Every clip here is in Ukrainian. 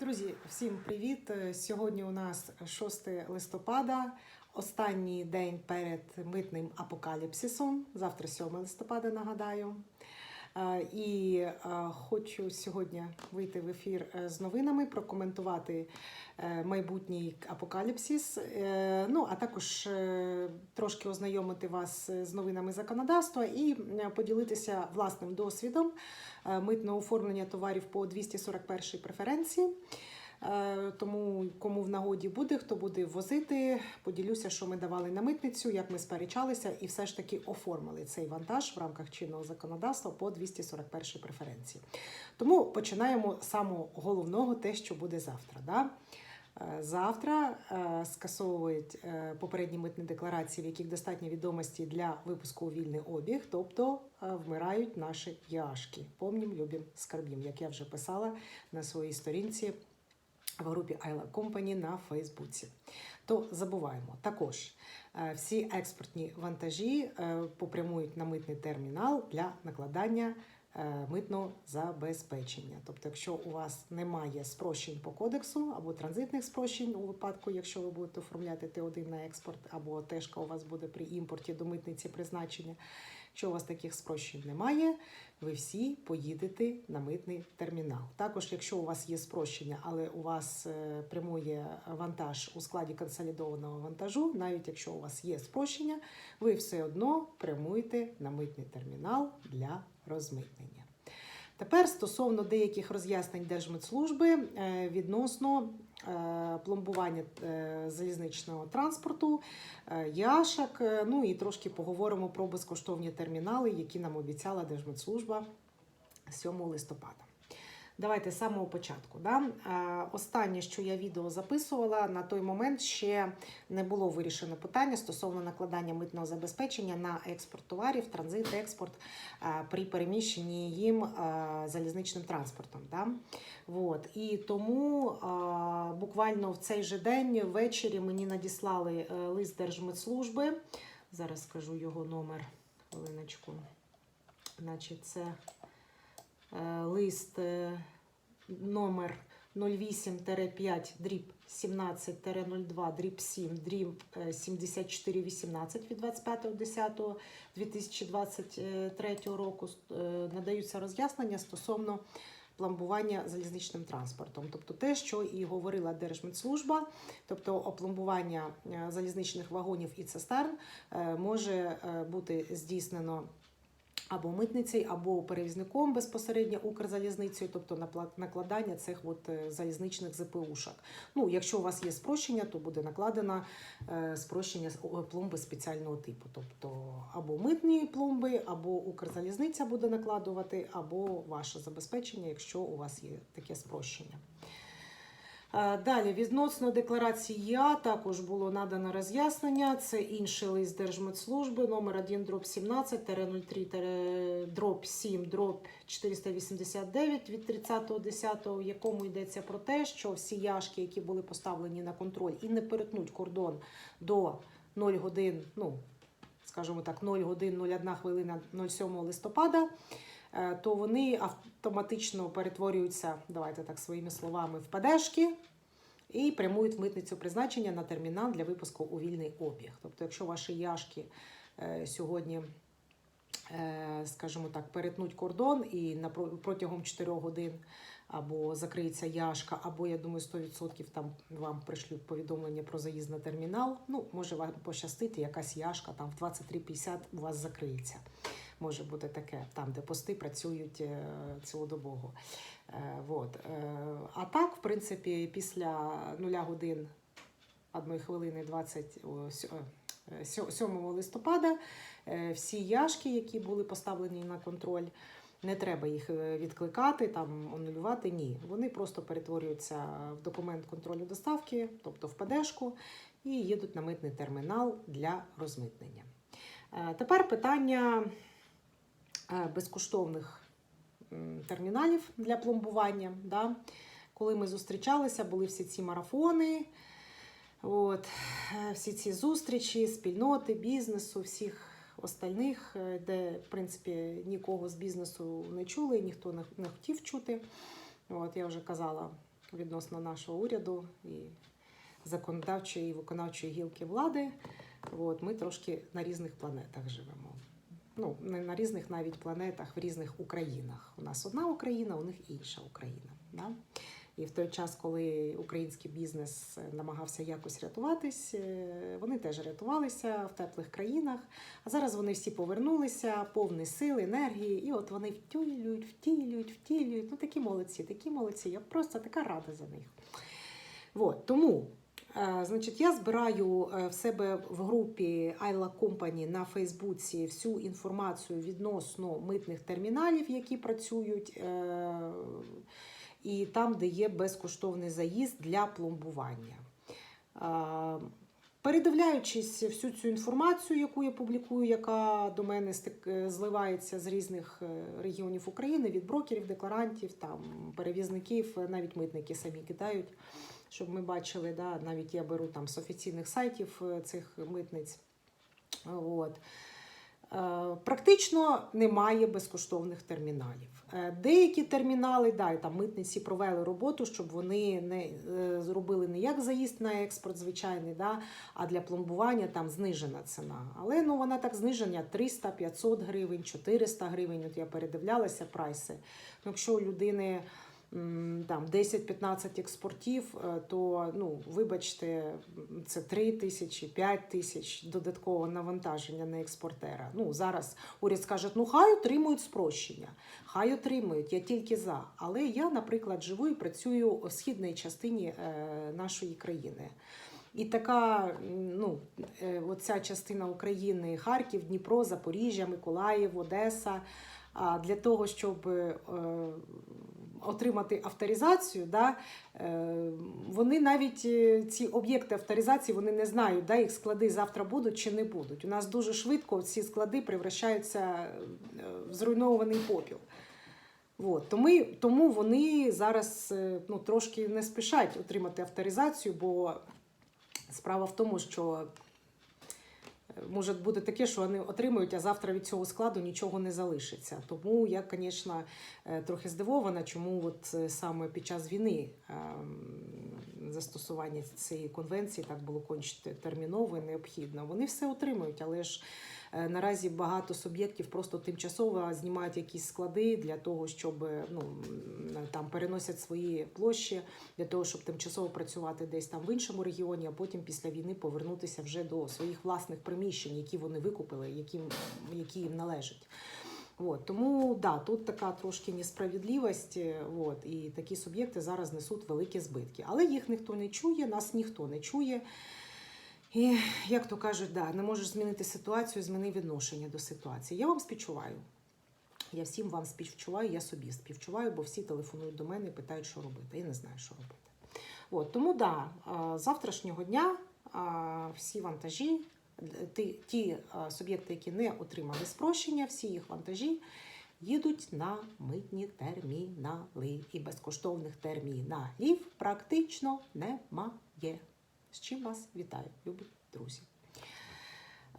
Друзі, всім привіт! Сьогодні у нас 6 листопада, останній день перед митним апокаліпсисом. Завтра 7 листопада, нагадаю. Е, І е, хочу сьогодні вийти в ефір е, з новинами, прокоментувати майбутній апокаліпсис. Е, Ну, а також трошки ознайомити вас з новинами законодавства і поділитися власним досвідом митного оформлення товарів по 241 преференції. Е, Тому кому в нагоді буде, хто буде возити, поділюся, що ми давали на митницю, як ми сперечалися, і все ж таки оформили цей вантаж в рамках чинного законодавства по 241 преференції. Тому починаємо з самого головного, те, що буде завтра. Да? Е, Завтра е, скасовують попередні митні декларації, в яких достатньо відомості для випуску у вільний обіг, тобто вмирають наші яшки. Помнім, любім, скарбім, як я вже писала на своїй сторінці в групі Айла Company на Фейсбуці. То забуваємо. Також е, всі експортні вантажі е, попрямують на митний термінал для накладання е, митного забезпечення. Тобто, якщо у вас немає спрощень по кодексу або транзитних спрощень у випадку, якщо ви будете оформляти Т1 на експорт, або тежка у вас буде при імпорті до митниці призначення. Якщо у вас таких спрощень немає, ви всі поїдете на митний термінал. Також, якщо у вас є спрощення, але у вас е, прямує вантаж у складі консолідованого вантажу, навіть якщо у вас є спрощення, ви все одно прямуєте на митний термінал для розмитнення. Тепер стосовно деяких роз'яснень Держмитслужби е, відносно пломбування е, залізничного транспорту, е, яшок, е, ну і трошки поговоримо про безкоштовні термінали, які нам обіцяла Держмедслужба 7 листопада. Давайте з самого початку. Да? Останнє, що я відео записувала, на той момент ще не було вирішено питання стосовно накладання митного забезпечення на експорт товарів, транзит, експорт при переміщенні їм залізничним транспортом. Да? Вот. І тому буквально в цей же день ввечері мені надіслали е, лист Держмитслужби. Зараз скажу його номер. Хвилиночку. Значить, це е, лист е, номер 08-5 дріб 17-02 дріб 7 дріб е, 7418 від 25.10.2023 року е, надаються роз'яснення стосовно пломбування залізничним транспортом. Тобто те, що і говорила Держмитслужба, тобто опломбування е, залізничних вагонів і цистерн е, може е, бути здійснено або митницею, або перевізником безпосередньо Укрзалізницею, тобто накладання цих от е, залізничних ЗПУшок. Ну, якщо у вас є спрощення, то буде накладено е, спрощення пломби спеціального типу. Тобто або митні пломби, або Укрзалізниця буде накладувати, або ваше забезпечення, якщо у вас є таке спрощення. Е, Далі, відносно декларації ЯА також було надано роз'яснення. Це інший лист Держмитслужби номер 1 дроб 17 03 дроб 7 дроб 489 від 30.10, в якому йдеться про те, що всі яшки, які були поставлені на контроль і не перетнуть кордон до 0 годин, ну, скажімо так, 0 годин 01 хвилина 07 листопада, е, то вони автоматично перетворюються, давайте так своїми словами, в падешки і прямують в митницю призначення на термінал для випуску у вільний обіг. Тобто, якщо ваші яшки е, сьогодні, е, скажімо так, перетнуть кордон і протягом 4 годин або закриється яшка, або я думаю, 100% там вам пришлють повідомлення про заїзд на термінал. Ну, може вам пощастити, якась яшка там в 23.50 у вас закриється. Може бути таке, там, де пости працюють е, цілодобово. Е, вот. Е, а так, в принципі, після 0 годин 1 хвилини 20, о, сьо- е, сьо- 7 листопада е, всі яшки, які були поставлені на контроль, не треба їх е, відкликати, там анулювати. Ні. Вони просто перетворюються в документ контролю доставки, тобто в ПДшку, і їдуть на митний термінал для розмитнення. Е, Тепер питання е, безкоштовних терміналів для пломбування. Да? Коли ми зустрічалися, були всі ці марафони, от, е, всі ці зустрічі, спільноти, бізнесу, всіх остальних, е, де, в принципі, нікого з бізнесу не чули, ніхто не хотів чути. От, я вже казала відносно нашого уряду і законодавчої і виконавчої гілки влади. От, ми трошки на різних планетах живемо. Ну, на різних навіть планетах, в різних Українах. У нас одна Україна, у них інша Україна. Да? І в той час, коли український бізнес намагався якось рятуватись, е, вони теж рятувалися в теплих країнах. А зараз вони всі повернулися, повні сил, енергії, і от вони втілюють, втілюють, втілюють. Ну такі молодці, такі молодці. Я просто така рада за них. От, тому, значить, я збираю е, в себе в групі Ayla Company на Фейсбуці всю інформацію відносно митних терміналів, які працюють. е, і там, де є безкоштовний заїзд для пломбування. Е, Передивляючись всю цю інформацію, яку я публікую, яка до мене е, зливається з різних е, регіонів України, від брокерів, декларантів, там, перевізників, е, навіть митники самі кидають, щоб ми бачили, да, навіть я беру там з офіційних сайтів е, цих митниць. От. Е, Практично немає безкоштовних терміналів. Е, Деякі термінали, да, там митниці провели роботу, щоб вони не зробили не як заїзд на експорт звичайний, да, а для пломбування там знижена ціна. Але ну, вона так знижена 300, 500 гривень, 400 гривень. От я передивлялася прайси. Ну, якщо у людини там 10-15 експортів, е, то ну, вибачте, це 3 тисячі, 5 тисяч додаткового навантаження на експортера. Ну, зараз уряд скаже, ну хай отримують спрощення, хай отримують, я тільки за. Але я, наприклад, живу і працюю у східній частині е, нашої країни. І така, ну, е, оця частина України, Харків, Дніпро, Запоріжжя, Миколаїв, Одеса. А для того, щоб отримати авторизацію, да, е, вони навіть е, ці об'єкти авторизації вони не знають, да, їх склади завтра будуть чи не будуть. У нас дуже швидко ці склади превращаються е, в зруйнований попіл. От, тому, тому вони зараз ну, трошки не спішать отримати авторизацію, бо справа в тому, що може бути таке, що вони отримують, а завтра від цього складу нічого не залишиться. Тому я, звісно, е, трохи здивована, чому от е, саме під час війни ем, застосування цієї конвенції так було кончити терміново і необхідно. Вони все отримують, але ж наразі багато суб'єктів просто тимчасово знімають якісь склади для того, щоб е, ну, там переносять свої площі для того, щоб тимчасово працювати десь там в іншому регіоні, а потім після війни повернутися вже до своїх власних приміщень, які вони викупили, які, які їм належать. От, тому да, тут така трошки несправедливість, е, от, і такі суб'єкти зараз несуть великі збитки. Але їх ніхто не чує, нас ніхто не чує. І, як то кажуть, да, не можеш змінити ситуацію, зміни відношення до ситуації. Я вам співчуваю. Я всім вам співчуваю, я собі співчуваю, бо всі телефонують до мене і питають, що робити. Я не знаю, що робити. От, тому да, завтрашнього дня всі вантажі, ті, суб'єкти, які не отримали спрощення, всі їх вантажі їдуть на митні термінали. І безкоштовних терміналів практично немає. З чим вас вітаю, любі друзі.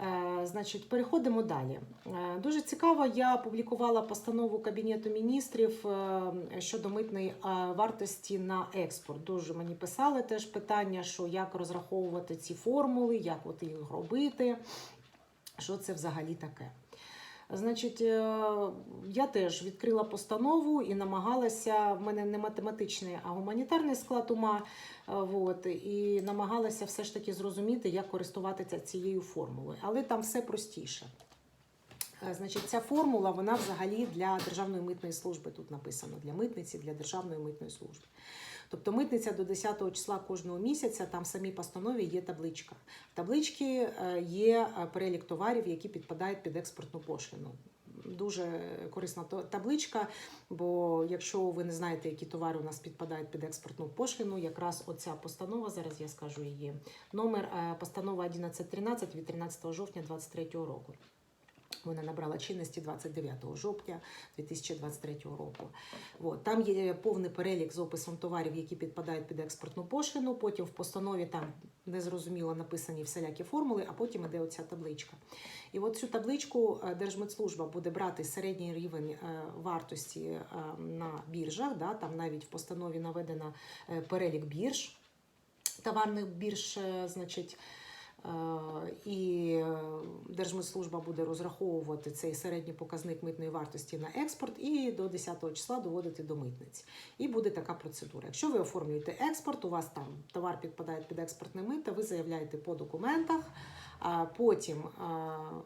Е, Значить, переходимо далі. Е, Дуже цікаво, я публікувала постанову Кабінету міністрів е, щодо митної е, вартості на експорт. Дуже мені писали теж питання, що як розраховувати ці формули, як от їх робити, що це взагалі таке. Значить, е, я теж відкрила постанову і намагалася. В мене не математичний, а гуманітарний склад ума. е, От, і намагалася все ж таки зрозуміти, як користуватися цією формулою. Але там все простіше. Е, Значить, ця формула вона взагалі для Державної митної служби тут написано для митниці, для Державної митної служби. Тобто митниця до 10 числа кожного місяця, там в самій постанові є табличка. В табличці е, є е, перелік товарів, які підпадають під експортну пошлину. Дуже корисна табличка, бо якщо ви не знаєте, які товари у нас підпадають під експортну пошлину, якраз оця постанова, зараз я скажу її номер, е, постанова 1113 від 13 жовтня 2023 року. Вона набрала чинності 29 жовтня 2023 року. От. Там є повний перелік з описом товарів, які підпадають під експортну пошлину. Потім в постанові там незрозуміло написані всілякі формули, а потім іде оця табличка. І от цю табличку е, Держмитслужба буде брати середній рівень е, вартості е, на біржах. Да? Там навіть в постанові наведено е, перелік бірж, товарних бірж, значить. Е, І е, Держмитслужба буде розраховувати цей середній показник митної вартості на експорт і до 10 числа доводити до митниці. І буде така процедура. Якщо ви оформлюєте експорт, у вас там товар підпадає під експортне мито, ви заявляєте по документах. А потім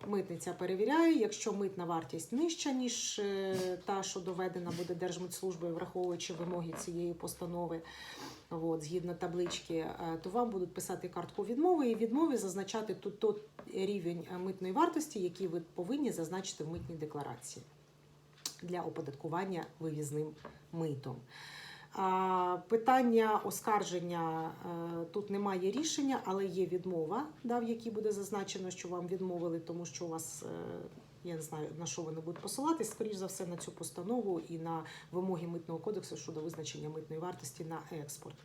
митниця перевіряє, якщо митна вартість нижча, ніж е, та, що доведена буде Держмитслужбою, враховуючи вимоги цієї постанови, от, згідно таблички, е, то вам будуть писати картку відмови і в відмові зазначати тут той рівень е, митної вартості, який ви повинні зазначити в митній декларації для оподаткування вивізним митом. Питання оскарження е, тут немає рішення, але є відмова, да, в якій буде зазначено, що вам відмовили, тому що у вас. Я не знаю на що вони будуть посилатись, скоріш за все на цю постанову і на вимоги митного кодексу щодо визначення митної вартості на експорт.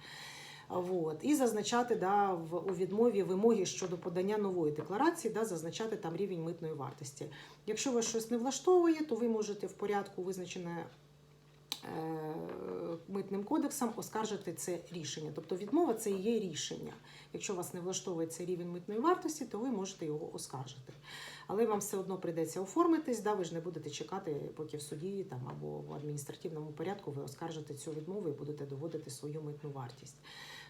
От. І зазначати да, в, у відмові вимоги щодо подання нової декларації, да, зазначати там рівень митної вартості. Якщо вас щось не влаштовує, то ви можете в порядку визначене митним кодексом оскаржити це рішення. Тобто відмова це і є рішення. Якщо вас не влаштовує цей рівень митної вартості, то ви можете його оскаржити. Але вам все одно прийдеться оформитись, да, ви ж не будете чекати, поки в суді там, або в адміністративному порядку ви оскаржите цю відмову і будете доводити свою митну вартість.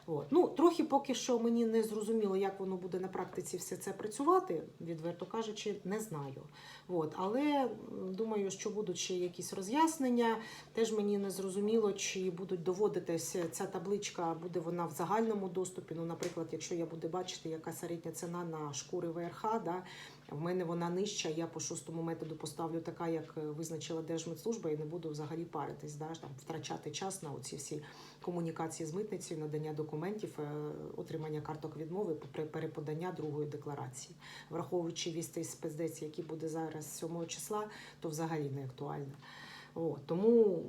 От. Ну, трохи поки що мені не зрозуміло, як воно буде на практиці все це працювати, відверто кажучи, не знаю. От. Але думаю, що будуть ще якісь роз'яснення. Теж мені не зрозуміло, чи будуть доводитися ця табличка, буде вона в загальному доступі. Ну, наприклад, якщо я буду бачити, яка середня ціна на шкури ВРХ, да, в мене вона нижча, я по шостому методу поставлю така, як е, визначила Держмитслужба, і не буду взагалі паритись, да, там, втрачати час на оці всі комунікації з митницею, надання документів, е, отримання карток відмови при переподання другої декларації. Враховуючи вісти з спецдець, який буде зараз 7 числа, то взагалі не актуально. О, тому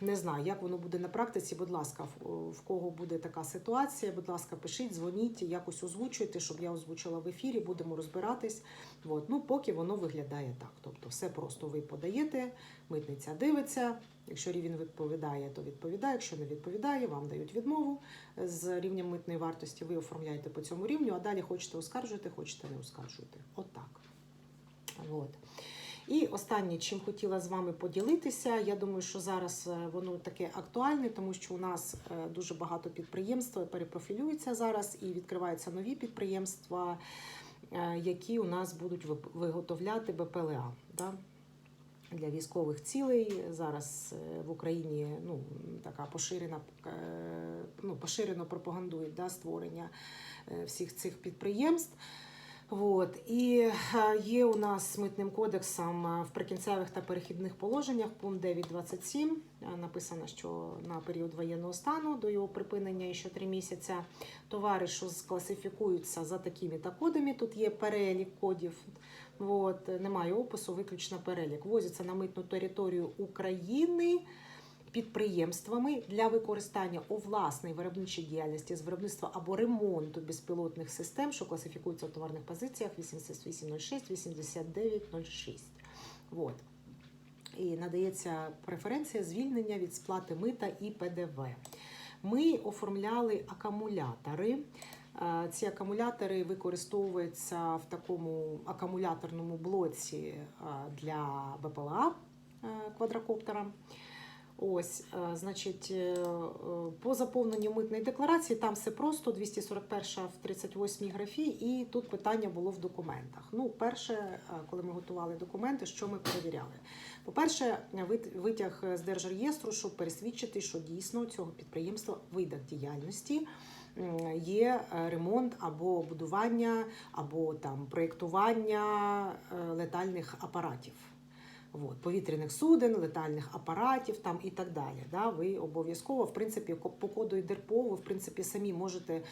не знаю, як воно буде на практиці. Будь ласка, в- кого буде така ситуація, будь ласка, пишіть, дзвоніть, якось озвучуйте, щоб я озвучила в ефірі, будемо розбиратись. От. Ну, поки воно виглядає так. Тобто, все просто ви подаєте, митниця дивиться. Якщо рівень відповідає, то відповідає. Якщо не відповідає, вам дають відмову з рівнем митної вартості. Ви оформляєте по цьому рівню, а далі хочете оскаржуєте, хочете не оскаржуєте. Отак. От. І останнє, чим хотіла з вами поділитися, я думаю, що зараз е, воно таке актуальне, тому що у нас е, дуже багато підприємств перепрофілюються зараз і відкриваються нові підприємства, е, які у нас будуть виготовляти БПЛА. Да? Для військових цілей зараз в Україні ну, така поширена, ну, поширено пропагандують да, створення всіх цих підприємств. От. І е, є у нас митним кодексом е, в прикінцевих та перехідних положеннях пункт 9.27 е, написано, що на період воєнного стану до його припинення і ще три товари, що скласифікуються за такими та кодами, тут є перелік кодів. От, немає опису, виключно перелік. Возяться на митну територію України підприємствами для використання у власній виробничій діяльності з виробництва або ремонту безпілотних систем, що класифікуються в товарних позиціях 8806, 8906. От. І надається преференція звільнення від сплати мита і ПДВ. Ми оформляли акумулятори. Е, Ці акумулятори використовуються в такому акумуляторному блоці е, для БПЛА е, квадрокоптера. Ось, е, значить, е, е, по заповненню митної декларації там все просто 241 в 38 графі, і тут питання було в документах. Ну, перше, коли ми готували документи, що ми перевіряли? По-перше, вит- витяг з держреєстру, щоб пересвідчити, що дійсно цього підприємства видах діяльності є ремонт або будування, або там проєктування летальних апаратів. От, повітряних суден, летальних апаратів там і так далі. Да? Ви обов'язково, в принципі, по коду ІДРПО, ви в принципі самі можете е,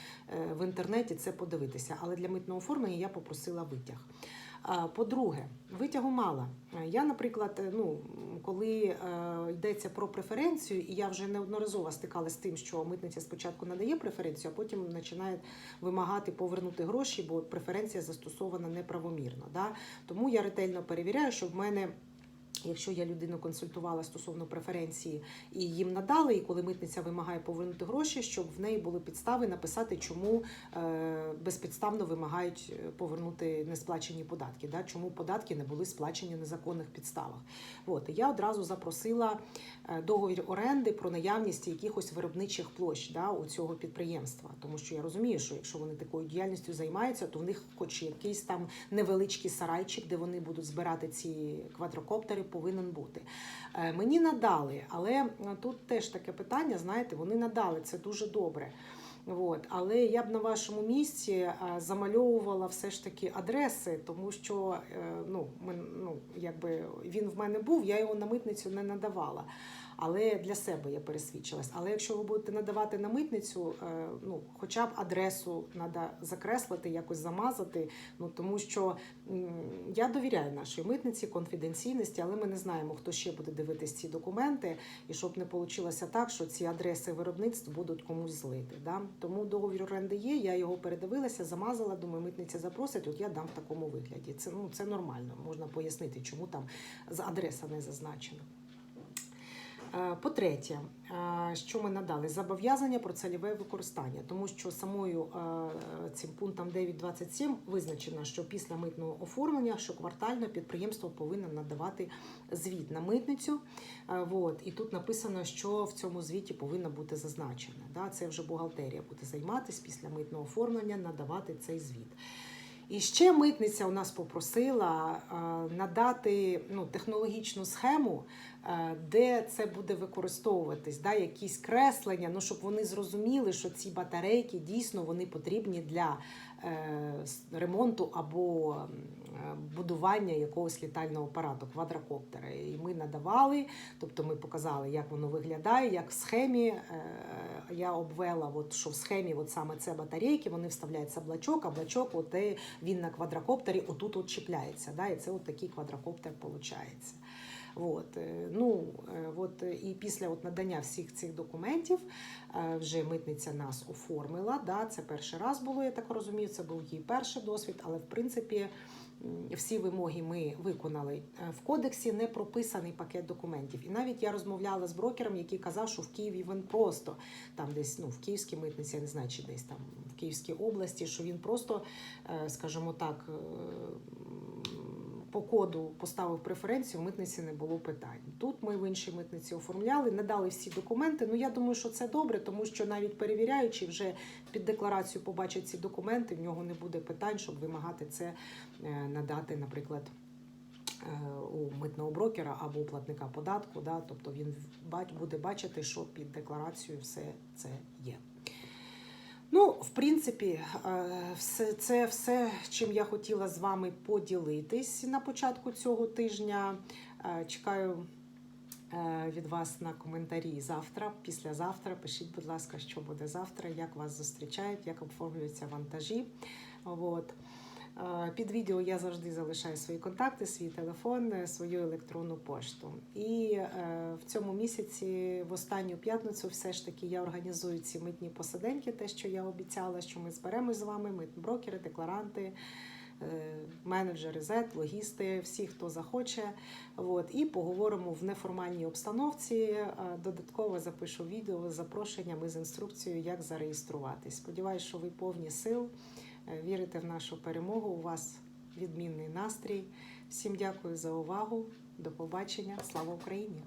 в інтернеті це подивитися. Але для митного оформлення я попросила витяг. По-друге, витягу мало. Е, Я, наприклад, ну, коли е, йдеться про преференцію, і я вже неодноразово стикалася з тим, що митниця спочатку надає преференцію, а потім починає вимагати повернути гроші, бо преференція застосована неправомірно. Да? Тому я ретельно перевіряю, щоб в мене. Якщо я людину консультувала стосовно преференції і їм надали, і коли митниця вимагає повернути гроші, щоб в неї були підстави написати, чому е, безпідставно вимагають е, повернути несплачені податки, да? чому податки не були сплачені на законних підставах. От я одразу запросила е, договір оренди про наявність якихось виробничих площ да, у цього підприємства, тому що я розумію, що якщо вони такою діяльністю займаються, то в них, хоч якийсь там невеличкий сарайчик, де вони будуть збирати ці квадрокоптери, повинен бути. Е, Мені надали, але е, тут теж таке питання, знаєте, вони надали це дуже добре. От. Але я б на вашому місці е, замальовувала все ж таки адреси, тому що ну, ми, ну, якби він в мене був, я його на митницю не надавала. Але для себе я пересвідчилась. Але якщо ви будете надавати на митницю, е, ну хоча б адресу треба закреслити, якось замазати. Ну тому що я довіряю нашій митниці конфіденційності, але ми не знаємо, хто ще буде дивитись ці документи, і щоб не вийшло так, що ці адреси виробництв будуть комусь злити. Да? Тому договір оренди є. Я його передивилася, замазала. Думаю, митниця запросить. От я дам в такому вигляді. Це ну це нормально. Можна пояснити, чому там з- адреса не зазначена. Е, По-третє, е, що ми надали? Зобов'язання про цільове використання, тому що самою е, цим пунктом 9.27 визначено, що після митного оформлення щоквартально підприємство повинно надавати звіт на митницю. Вот. І тут написано, що в цьому звіті повинно бути зазначено. Це вже бухгалтерія буде займатися після митного оформлення, надавати цей звіт. І ще митниця у нас попросила надати ну, технологічну схему, е, де це буде використовуватись, да, якісь креслення, ну, щоб вони зрозуміли, що ці батарейки дійсно вони потрібні для ремонту або е, будування якогось літального апарату, квадрокоптера. І ми надавали, тобто ми показали, як воно виглядає, як в схемі. Е, я обвела, от, що в схемі от саме це батарейки, вони вставляються блачок, а блачок, от, е, він на квадрокоптері отут от чіпляється. Да, і це от такий квадрокоптер виходить. От, е, ну, е, от, і після от надання всіх цих документів е, вже митниця нас оформила. Да, це перший раз було, я так розумію, це був її перший досвід, але в принципі всі вимоги ми виконали. Е, В кодексі не прописаний пакет документів. І навіть я розмовляла з брокером, який казав, що в Києві він просто там десь ну, в Київській митниці, я не знаю, чи десь там в Київській області, що він просто, е, скажімо так, по коду поставив преференцію, в митниці не було питань. Тут ми в іншій митниці оформляли, надали всі документи. Ну я думаю, що це добре, тому що навіть перевіряючи вже під декларацію побачить ці документи, в нього не буде питань, щоб вимагати це е, надати, наприклад. е, У митного брокера або у платника податку, да, тобто він буде бачити, що під декларацією все це є. Ну, в принципі, е, все, це все, чим я хотіла з вами поділитись на початку цього тижня. Е, Чекаю е, від вас на коментарі завтра, післязавтра. Пишіть, будь ласка, що буде завтра, як вас зустрічають, як оформлюються вантажі. От. Під відео я завжди залишаю свої контакти, свій телефон, е, свою електронну пошту. І е, в цьому місяці, в останню п'ятницю, все ж таки я організую ці митні посиденьки, те, що я обіцяла, що ми зберемось з вами, митброкери, декларанти. е, Менеджери ЗЕТ, логісти, всі, хто захоче. От, і поговоримо в неформальній обстановці. Додатково запишу відео з запрошенням і з інструкцією, як зареєструватись. Сподіваюсь, що ви повні сил, вірите в нашу перемогу. У вас відмінний настрій. Всім дякую за увагу. До побачення. Слава Україні!